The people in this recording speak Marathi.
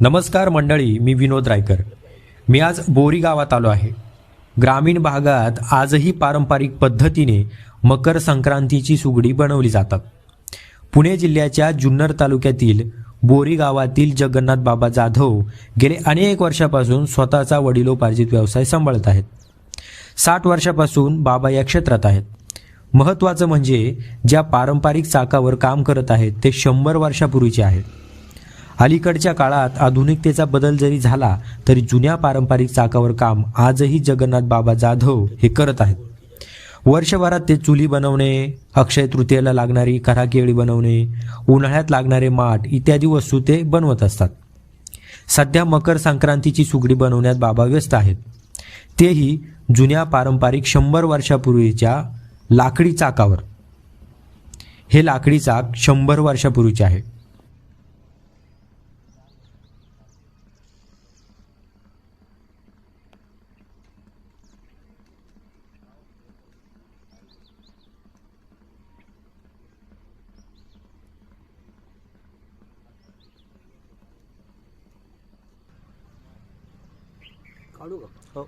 नमस्कार मंडळी मी विनोद रायकर. मी आज बोरी गावात आलो आहे. ग्रामीण भागात आजही पारंपरिक पद्धतीने मकर संक्रांतीची सुगडी बनवली जातात. पुणे जिल्ह्याच्या जुन्नर तालुक्यातील बोरी गावातील जगन्नाथ बाबा जाधव गेले अनेक वर्षापासून स्वतःचा वडिलोपार्जित व्यवसाय सांभाळत आहेत. साठ वर्षापासून बाबा या क्षेत्रात आहेत. महत्त्वाचं म्हणजे ज्या पारंपरिक चाकावर काम करत आहेत ते शंभर वर्षापूर्वीचे आहेत. अलीकडच्या काळात आधुनिकतेचा बदल जरी झाला तरी जुन्या पारंपरिक चाकावर काम आजही जगन्नाथ बाबा जाधव हे करत आहेत. वर्षभरात ते चुली बनवणे अक्षय तृतीयेला लागणारी कराकेळी बनवणे उन्हाळ्यात लागणारे माठ इत्यादी वस्तू ते बनवत असतात. सध्या मकर संक्रांतीची सुगडी बनवण्यात बाबा व्यस्त आहेत. तेही जुन्या पारंपरिक शंभर वर्षापूर्वीच्या लाकडी चाकावर. हे लाकडी चाक शंभर वर्षापूर्वीचे आहे. 好六个，好。